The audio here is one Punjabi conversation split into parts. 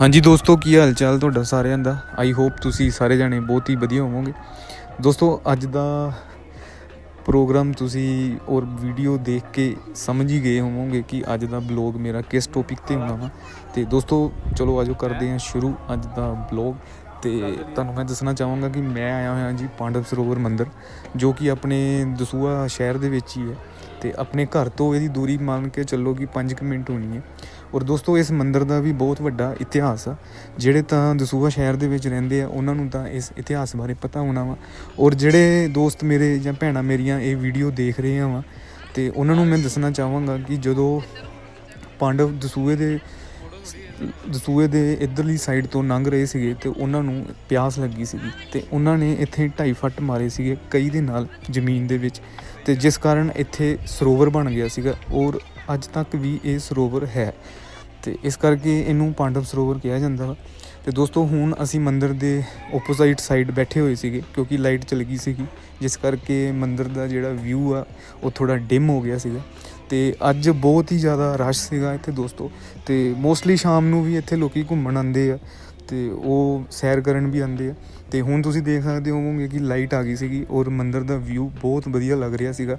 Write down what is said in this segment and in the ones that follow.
ਹਾਂਜੀ ਦੋਸਤੋ, ਕੀ ਹਾਲ ਚਾਲ ਤੁਹਾਡਾ ਸਾਰਿਆਂ ਦਾ? ਆਈ ਹੋਪ ਤੁਸੀਂ ਸਾਰੇ ਜਾਣੇ ਬਹੁਤ ਹੀ ਵਧੀਆ ਹੋਵੋਗੇ। ਦੋਸਤੋ, ਅੱਜ ਦਾ ਪ੍ਰੋਗਰਾਮ ਤੁਸੀਂ ਔਰ ਵੀਡੀਓ ਦੇਖ ਕੇ ਸਮਝ ਹੀ ਗਏ ਹੋਵੋਗੇ ਕਿ ਅੱਜ ਦਾ ਬਲੌਗ ਮੇਰਾ ਕਿਸ ਟੌਪਿਕ ਤੇ ਹੋਣਾ ਵਾ। ਤੇ ਦੋਸਤੋ, ਚਲੋ ਆਜੋ ਕਰਦੇ ਹਾਂ ਸ਼ੁਰੂ, ਅੱਜ ਦਾ ਬਲੌਗ। ਤੇ ਤੁਹਾਨੂੰ ਮੈਂ ਦੱਸਣਾ ਚਾਹਾਂਗਾ ਕਿ ਮੈਂ ਆਇਆ ਹੋਇਆ ਜੀ ਪਾਂਡਵ ਸਰੋਵਰ ਮੰਦਿਰ, ਜੋ ਕਿ ਆਪਣੇ ਦਸੂਆ ਸ਼ਹਿਰ ਦੇ ਵਿੱਚ ਹੀ ਹੈ। ਤੇ ਆਪਣੇ ਘਰ ਤੋਂ ਇਹਦੀ ਦੂਰੀ ਮੰਨ ਕੇ ਚੱਲੋ ਕਿ 5 ਮਿੰਟ ਹੋਣੀ ਹੈ। ਔਰ ਦੋਸਤੋ, ਇਸ ਮੰਦਿਰ ਦਾ ਵੀ ਬਹੁਤ ਵੱਡਾ ਇਤਿਹਾਸ ਆ, ਜਿਹੜੇ ਤਾਂ ਦਸੂਹਾ ਸ਼ਹਿਰ ਦੇ ਵਿੱਚ ਰਹਿੰਦੇ ਆ, ਉਹਨਾਂ ਨੂੰ ਤਾਂ ਇਸ ਇਤਿਹਾਸ ਬਾਰੇ ਪਤਾ ਹੋਣਾ ਵਾ। ਔਰ ਜਿਹੜੇ ਦੋਸਤ ਮੇਰੇ ਜਾਂ ਭੈਣਾਂ ਮੇਰੀਆਂ ਇਹ ਵੀਡੀਓ ਦੇਖ ਰਹੇ ਆ ਵਾ, ਤੇ ਉਹਨਾਂ ਨੂੰ ਮੈਂ ਦੱਸਣਾ ਚਾਹਾਂਗਾ ਕਿ ਜਦੋਂ ਪਾਂਡਵ ਦਸੂਹੇ ਦੇ ਦਸੂਹੇ ਦੇ ਇਧਰਲੀ ਸਾਈਡ ਤੋਂ ਲੰਘ ਰਹੇ ਸੀਗੇ ਤੇ ਉਹਨਾਂ ਨੂੰ ਪਿਆਸ ਲੱਗੀ ਸੀਗੀ ਤੇ ਉਹਨਾਂ ਨੇ ਇੱਥੇ ਢਾਈ ਫੱਟ ਮਾਰੇ ਸੀਗੇ ਕਈ ਦੇ ਨਾਲ ਜ਼ਮੀਨ ਦੇ ਵਿੱਚ ਤੇ ਜਿਸ ਕਾਰਨ ਇੱਥੇ ਸਰੋਵਰ ਬਣ ਗਿਆ ਸੀਗਾ ਔਰ ਅੱਜ ਤੱਕ ਵੀ ਇਹ ਸਰੋਵਰ ਹੈ ਤੇ ਇਸ ਕਰਕੇ ਇਹਨੂੰ ਪਾਂਡਵ ਸਰੋਵਰ ਕਿਹਾ ਜਾਂਦਾ ਵਾ। ਤੇ ਦੋਸਤੋ, ਹੁਣ ਅਸੀਂ ਮੰਦਿਰ ਦੇ ਆਪੋਜ਼ਿਟ ਸਾਈਡ ਬੈਠੇ ਹੋਏ ਸੀਗੇ ਕਿਉਂਕਿ ਲਾਈਟ ਚਲ ਗਈ ਸੀਗੀ, ਜਿਸ ਕਰਕੇ ਮੰਦਿਰ ਦਾ ਜਿਹੜਾ ਵਿਊ ਆ, ਉਹ ਥੋੜਾ ਡਿਮ ਹੋ ਗਿਆ ਸੀਗਾ। ਤੇ ਅੱਜ ਬਹੁਤ ਹੀ ਜ਼ਿਆਦਾ ਰਸ਼ ਸੀਗਾ ਇੱਥੇ ਦੋਸਤੋ। ਤੇ ਮੋਸਟਲੀ ਸ਼ਾਮ ਨੂੰ ਵੀ ਇੱਥੇ ਲੋਕੀ ਘੁੰਮਣ ਆਉਂਦੇ ਆ ਤੇ ਉਹ ਸੈਰ ਕਰਨ ਵੀ ਆਉਂਦੇ ਆ। ਤੇ ਹੁਣ ਤੁਸੀਂ ਦੇਖ ਸਕਦੇ ਹੋਵੋਗੇ ਕਿ ਲਾਈਟ ਆ ਗਈ ਸੀਗੀ ਔਰ ਮੰਦਰ ਦਾ ਵਿਊ ਬਹੁਤ ਵਧੀਆ ਲੱਗ ਰਿਹਾ ਸੀਗਾ।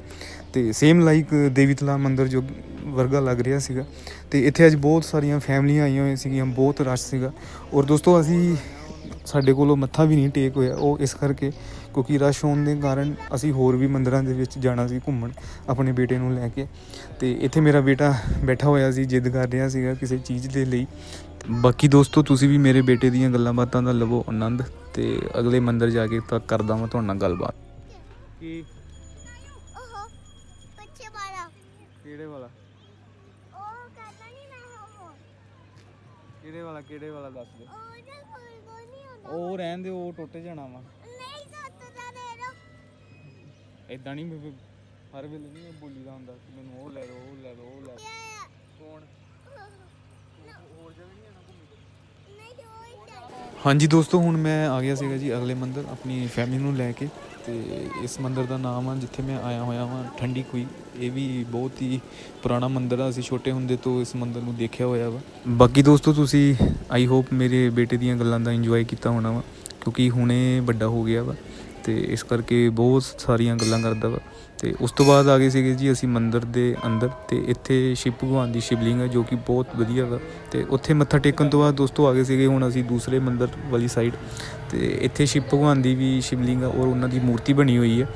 ਤੇ ਸੇਮ ਲਾਈਕ ਦੇਵੀ ਤਲਾ ਮੰਦਿਰ ਜੋ ਵਰਗਾ ਲੱਗ ਰਿਹਾ ਸੀਗਾ। ਤੇ ਇੱਥੇ ਅੱਜ ਬਹੁਤ ਸਾਰੀਆਂ ਫੈਮਲੀਆਂ ਆਈਆਂ ਹੋਈਆਂ ਸੀਗੀਆਂ, ਬਹੁਤ ਰਸ਼ ਸੀਗਾ। ਔਰ ਦੋਸਤੋ ਅਸੀਂ ਸਾਡੇ ਕੋਲੋਂ ਮੱਥਾ ਵੀ ਨਹੀਂ ਟੇਕ ਹੋਇਆ। ਉਹ ਇਸ ਕਰਕੇ ਕਿਉਂਕਿ ਰਸ਼ ਹੋਣ ਦੇ ਕਾਰਨ ਅਸੀਂ ਹੋਰ ਵੀ ਮੰਦਿਰਾਂ ਦੇ ਵਿੱਚ ਜਾਣਾ ਸੀ ਘੁੰਮਣ ਆਪਣੇ ਬੇਟੇ ਨੂੰ ਲੈ ਕੇ। ਤੇ ਇੱਥੇ ਮੇਰਾ ਬੇਟਾ ਬੈਠਾ ਹੋਇਆ ਸੀ ਜਿੱਦ ਕਰ ਰਿਹਾ ਸੀਗਾ ਕਿਸੇ ਚੀਜ਼ ਦੇ ਲਈ। ਬਾਕੀ ਦੋਸਤੋ ਤੁਸੀਂ ਵੀ ਮੇਰੇ ਬੇਟੇ ਦੀਆਂ ਗੱਲਾਂ ਬਾਤਾਂ ਦਾ ਲਵੋ ਆਨੰਦ ਤੇ ਅਗਲੇ ਮੰਦਿਰ ਜਾ ਕੇ ਤਾਂ ਕਰਦਾ ਮੈਂ ਤੁਹਾਡੇ ਨਾਲ ਗੱਲਬਾਤ। ਕੀ? ਓਹੋ ਪਿੱਛੇ ਵਾਲਾ। ਕਿਹੜੇ ਵਾਲਾ? ਉਹ ਕਰਨਾ ਨਹੀਂ ਮੈਂ ਉਹ ਕਿਹੜੇ ਵਾਲਾ ਕਿਹੜੇ ਵਾਲਾ ਦੱਸ ਦੇ। ਉਹ ਜੇ ਕੋਈ ਕੋਈ ਨਹੀਂ ਉਹ ਰਹਿਣ ਦੇ ਉਹ ਟੁੱਟ ਜਾਣਾ ਵਾ। ਨਹੀਂ ਸੱਤ ਦਾ ਦੇ ਦੋ। ਇਦਾਂ ਨਹੀਂ ਹਰ ਵੇਲੇ ਨਹੀਂ ਬੋਲੀਦਾ ਹੁੰਦਾ ਕਿ ਮੈਨੂੰ ਉਹ ਲੈ ਦੋ ਉਹ ਲੈ ਦੋ ਉਹ ਲੈ ਕੌਣ? ਹੋਰ ਜਗ੍ਹਾ ਨਹੀਂ ਆਣਾ ਘੁੰਮੀ ਨਹੀਂ ਉਹ ਹੀ ਹਾਂਜੀ ਦੋਸਤੋ ਹੁਣ ਮੈਂ ਆ ਗਿਆ ਸੀਗਾ ਜੀ ਅਗਲੇ ਮੰਦਿਰ ਆਪਣੀ ਫੈਮਿਲੀ ਨੂੰ ਲੈ ਕੇ। ਤੇ ਇਸ ਮੰਦਰ ਦਾ ਨਾਮ ਆ, ਜਿੱਥੇ ਮੈਂ ਆਇਆ ਹੋਇਆ ਵਾਂ, ਠੰਡੀ ਕੋਈ। ਇਹ ਵੀ ਬਹੁਤ ਹੀ ਪੁਰਾਣਾ ਮੰਦਰ ਆ, ਅਸੀਂ ਛੋਟੇ ਹੁੰਦੇ ਤੋਂ ਇਸ ਮੰਦਰ ਨੂੰ ਦੇਖਿਆ ਹੋਇਆ ਵਾ। ਬਾਕੀ ਦੋਸਤੋ, ਤੁਸੀਂ ਆਈ ਹੋਪ ਮੇਰੇ ਬੇਟੇ ਦੀਆਂ ਗੱਲਾਂ ਦਾ ਇੰਜੋਏ ਕੀਤਾ ਹੋਣਾ ਵਾ, ਕਿਉਂਕਿ ਹੁਣੇ ਵੱਡਾ ਹੋ ਗਿਆ ਵਾ। ਤੇ ਇਸ ਕਰਕੇ ਬਹੁਤ ਸਾਰੀਆਂ ਗੱਲਾਂ ਕਰਦਾ ਵਾ। ਤੇ ਉਸ ਤੋਂ ਬਾਅਦ ਆ ਗਏ ਸੀਗੇ ਜੀ ਅਸੀਂ ਮੰਦਿਰ ਦੇ ਅੰਦਰ ਤੇ ਇੱਥੇ ਸ਼ਿਵ ਭਗਵਾਨ ਦੀ ਸ਼ਿਵਲਿੰਗ ਹੈ ਜੋ ਕਿ ਬਹੁਤ ਵਧੀਆ ਵਾ। ਤੇ ਉੱਥੇ ਮੱਥਾ ਟੇਕਣ ਤੋਂ ਬਾਅਦ ਦੋਸਤੋ ਆ ਗਏ ਸੀਗੇ ਹੁਣ ਅਸੀਂ ਦੂਸਰੇ ਮੰਦਿਰ ਵਾਲੀ ਸਾਈਡ ਤੇ ਇੱਥੇ ਸ਼ਿਵ ਭਗਵਾਨ ਦੀ ਵੀ ਸ਼ਿਵਲਿੰਗ ਆ ਔਰ ਉਹਨਾਂ ਦੀ ਮੂਰਤੀ ਬਣੀ ਹੋਈ ਹੈ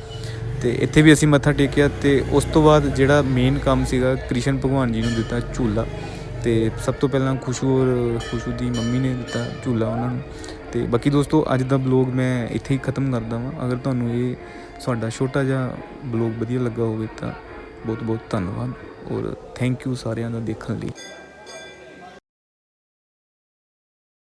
ਤੇ ਇੱਥੇ ਵੀ ਅਸੀਂ ਮੱਥਾ ਟੇਕਿਆ ਤੇ ਉਸ ਤੋਂ ਬਾਅਦ ਜਿਹੜਾ ਮੇਨ ਕੰਮ ਸੀਗਾ ਕ੍ਰਿਸ਼ਨ ਭਗਵਾਨ ਜੀ ਨੂੰ ਦਿੱਤਾ ਝੂਲਾ। ਤੇ ਸਭ ਤੋਂ ਪਹਿਲਾਂ ਖੁਸ਼ੂ ਔਰ ਖੁਸ਼ੂ ਦੀ ਮੰਮੀ ਨੇ ਦਿੱਤਾ ਝੂਲਾ ਉਹਨਾਂ ਨੂੰ। ਤੇ ਬਾਕੀ ਦੋਸਤੋ, ਅੱਜ ਦਾ ਬਲੌਗ ਮੈਂ ਇੱਥੇ ਹੀ ਖਤਮ ਕਰਦਾ ਵਾਂ। ਅਗਰ ਤੁਹਾਨੂੰ ਇਹ ਸਾਡਾ ਛੋਟਾ ਜਿਹਾ ਬਲੌਗ ਵਧੀਆ ਲੱਗਾ ਹੋਵੇ ਤਾਂ ਬਹੁਤ ਬਹੁਤ ਧੰਨਵਾਦ ਔਰ ਥੈਂਕ ਯੂ ਸਾਰਿਆਂ ਦਾ ਦੇਖਣ ਲਈ।